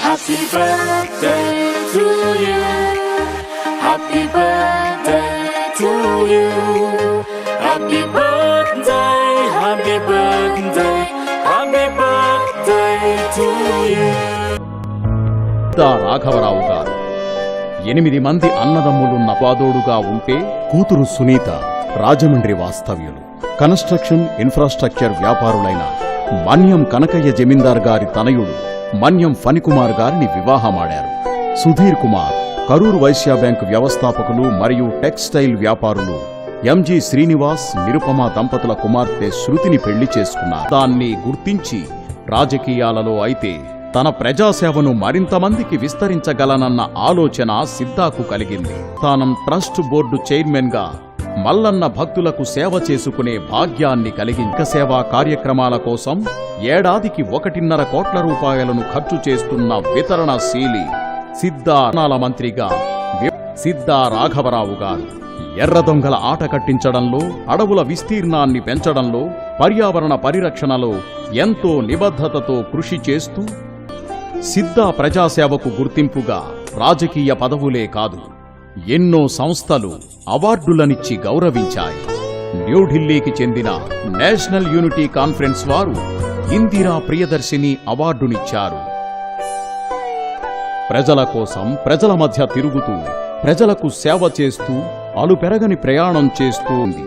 Happy birthday to you. Happy birthday to you. Happy birthday, happy birthday, happy birthday to you. రాఘవరావు గారు ఎనిమిది మంది అన్నదమ్ములున్న పాదోడుగా ఉంటే కూతురు సునీత రాజమండ్రి వాస్తవ్యులు కన్స్ట్రక్షన్ ఇన్ఫ్రాస్ట్రక్చర్ వ్యాపారులైన మాన్యం కనకయ్య జమీందార్ గారి తనయుడు మన్యం ఫణికుమార్ గారిని వివాహమాడారు. సుధీర్ కుమార్ కరూరు వైశ్య బ్యాంక్ వ్యవస్థాపకులు మరియు టెక్స్టైల్ వ్యాపారులు ఎంజి శ్రీనివాస్ నిరుపమ దంపతుల కుమార్తె శృతిని పెళ్ళి చేసుకున్నారు. దాన్ని గుర్తించి రాజకీయాలలో అయితే తన ప్రజాసేవను మరింత మందికి విస్తరించగలనన్న ఆలోచన సిద్ధాకు కలిగింది. తానం ట్రస్ట్ బోర్డు చైర్మన్గా మల్లన్న భక్తులకు సేవ చేసుకునే భాగ్యాన్ని కలిగింక సేవా కార్యక్రమాల కోసం ఏడాదికి ఒకటిన్నర కోట్ల రూపాయలను ఖర్చు చేస్తున్న వితరణశీలి సిద్ధానాల మంత్రిగా సిద్ధా రాఘవరావు గారు. ఎర్ర దొంగల ఆట కట్టించడంలో అడవుల విస్తీర్ణాన్ని పెంచడంలో పర్యావరణ పరిరక్షణలో ఎంతో నిబద్ధతతో కృషి చేస్తూ సిద్ధా ప్రజాసేవకు గుర్తింపుగా రాజకీయ పదవులే కాదు. ఎన్నో సంస్థలు అవార్డులనిచ్చి గౌరవించాయి. న్యూఢిల్లీకి చెందిన నేషనల్ యూనిటీ కాన్ఫరెన్స్ వారు ఇందిరా ప్రియదర్శిని అవార్డునిచ్చారు. ప్రజల కోసం ప్రజల మధ్య తిరుగుతూ ప్రజలకు సేవ చేస్తూ అలుపెరగని ప్రయాణం చేస్తూ ఉంది.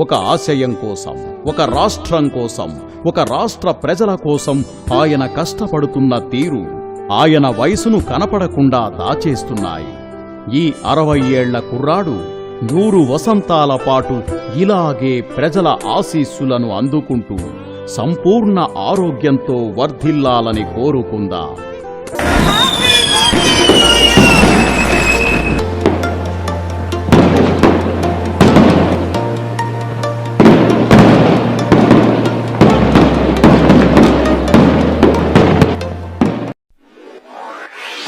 ఒక ఆశయం కోసం ఒక రాష్ట్రం కోసం ఒక రాష్ట్ర ప్రజల కోసం ఆయన కష్టపడుతున్న తీరు ఆయన వయసును కనపడకుండా దాచేస్తున్నాయి. ఈ అరవై ఏళ్ళ కుర్రాడు నూరు వసంతాల పాటు ఇలాగే ప్రజల ఆశీస్సులను అందుకుంటూ సంపూర్ణ ఆరోగ్యంతో వర్ధిల్లాలని కోరుకుందా.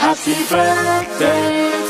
Happy birthday.